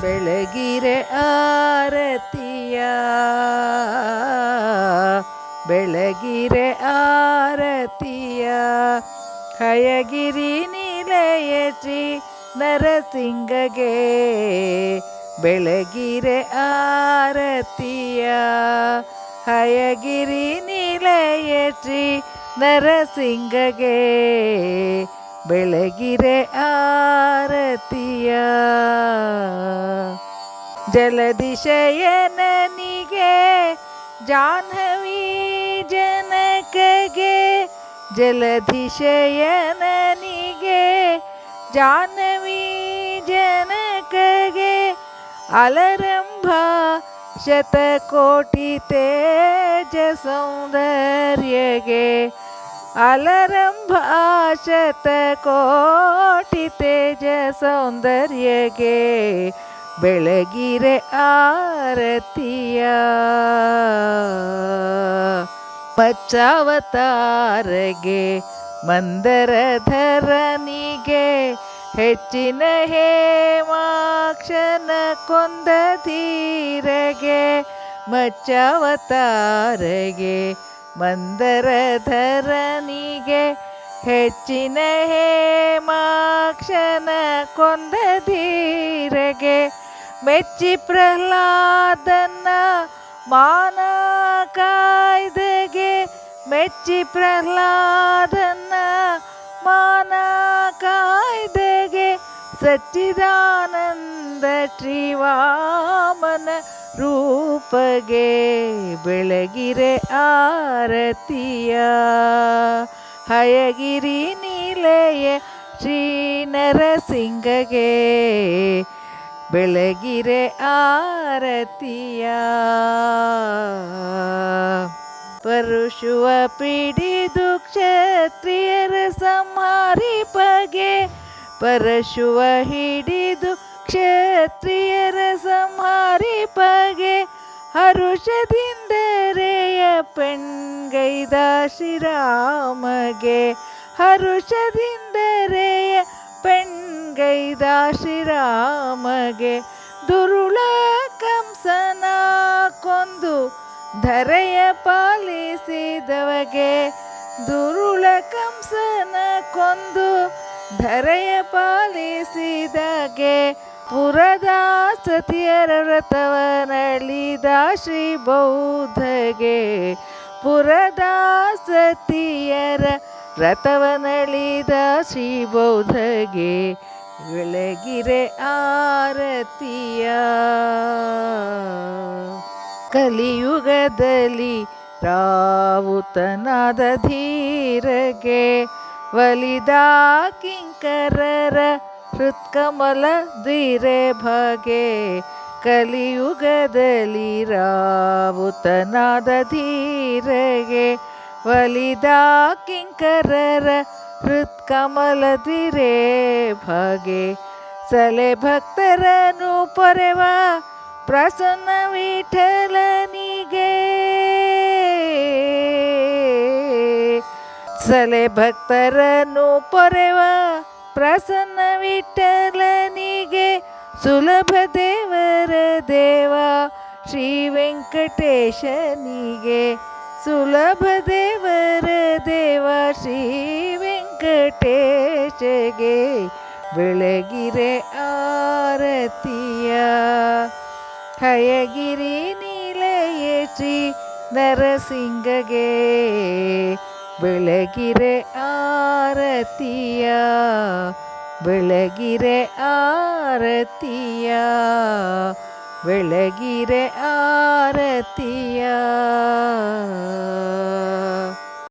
ಬೆಳಗಿರೆ ಆರತಿಯ ಬೆಳಗಿರೆ ಆರತಿಯ ಹಯಗಿರಿ ನಿಲಯ ಶ್ರೀ ನರಸಿಂಗಗೆ ಬೆಳಗಿರೆ ಆರತಿಯ ಹಯಗಿರಿ ನಿಲಯ ಶ್ರೀ ನರಸಿಂಗಗೆ ಬೆಳಗಿರೆ ಆರತಿಯ ಜಲದಿಶಯನನಿಗೆ ಜಾಹ್ನವಿ ಜನಕಗೆ ಜಲಧಿಶಯನನಿಗೆ ಜಾಹ್ನವಿ ಜನಕಗೆ ಅಲರಂಭ ಶತಕೋಟಿ ತೇಜ ಸೌಂದರ್ಯಗೆ ಅಲರಂಭ ಶತಕೋಟಿ ತೇಜ ಸೌಂದರ್ಯಗೆ ಬೆಳಗಿರೆ ಆರತಿಯ ಮಚ್ಚಾವತಾರಗೆ ಮಂದರಧರನಿಗೆ ಹೆಚ್ಚಿನ ಹೇಮಾಕ್ಷನ ಕೊಂದ ಧೀರಗೆ ಮಚ್ಚಾವತಾರಗೆ ಮಂದರಧರನಿಗೆ ಹೆಚ್ಚಿನ ಹೇಮಾಕ್ಷನ ಕೊಂದ ಧೀರಗೆ ಮೆಚ್ಚಿ ಪ್ರಹ್ಲಾದನ್ನ ಮಾನ ಕಾಯ್ದೆಗೆ ಮೆಚ್ಚಿ ಪ್ರಹ್ಲಾದನ್ನ ಮಾನ ಕಾಯ್ದೆಗೆ ಸಚ್ಚಿದಾನಂದ ಶ್ರೀವಾಮನ ರೂಪಗೆ ಬೆಳಗಿರೆ ಆರತಿಯ ಹಯಗಿರಿ ನೀಲೆಯ ಶ್ರೀ ನರಸಿಂಗಗೆ ಬೆಳಗಿರೆ ಆರತಿಯ ಪರುಶುವ ಪಿಡಿದು ಕ್ಷತ್ರಿಯರ ಸಂಹಾರಿಪಗೆ ಪರಶುವ ಹಿಡಿದು ಕ್ಷತ್ರಿಯರ ಸಂಹಾರಿಪಗೆ ಹರುಷದಿಂದರೆಯ ಪೆಣ್ಗೈದ ಶ್ರೀರಾಮಗೆ. ಹರುಷದಿಂದರೆಯ ಪೆಣ್ಗೈದ ಶ್ರೀರಾಮಗೆ. ದುರುಳ ಕಂಸನ ಕೊಂದು ಧರೆಯ ಪಾಲಿಸಿದವಗೆ. ದುರುಳ ಕಂಸನ ಕೊಂದು ಧರೆಯ ಪಾಲಿಸಿದಗೆ. ಪುರದ ಸತಿಯರ ವ್ರತವ ನಳಿದ ಶ್ರೀ ಬೌದ್ಧಗೆ, ಪುರದ ಸತಿಯರ ವ್ರತವ ನಳಿದ ಶ್ರೀ ಬೌದ್ಧಗೆ ಬೆಳಗಿರೆ ಆರತಿಯ. ಕಲಿಯುಗದಲ್ಲಿ ರಾವುತನಾದ ಧೀರಗೆ ವಲಿದಾ ಕಿಂಕರರ ಹೃತ್ಕಮಲ ದ್ವಿರೆ ಭಗೆ ಕಲಿಯುಗದಲ್ಲಿ ರಾವುತನಾದ ಧೀರಗೆ ಒಲಿದ ಕಿಂಕರರ ಹೃತ್ಕಮಲ ದ್ವಿರೆ ಭಗೆ. ಸಲೆ ಭಕ್ತರನ್ನು ಪೊರೆವ ಪ್ರಸನ್ನ ವಿಠಲನಿಗೆ. ಸಲೆ ಭಕ್ತರನ್ನು ಪೊರೆವ ಪ್ರಸನ್ನ ವಿಠಲನಿಗೆ ಸುಲಭ ದೇವರ ದೇವ, ಶ್ರೀ ವೆಂಕಟೇಶನಿಗೆ ಸುಲಭ ದೇವರ ದೇವ, ಶ್ರೀ ವೆಂಕಟೇಶಗೆ ಬೆಳಗಿರೆ ಆರತಿಯ. ಹಯಗಿರಿ ನಿಲಯ ಶ್ರೀ ನರಸಿಂಗಗೆ ಬೆಳಗಿರೆ ಆರತಿಯ ಬೆಳಗಿರೆ ಆರತಿಯ ಬೆಳಗಿರೆ ಆರತಿಯ.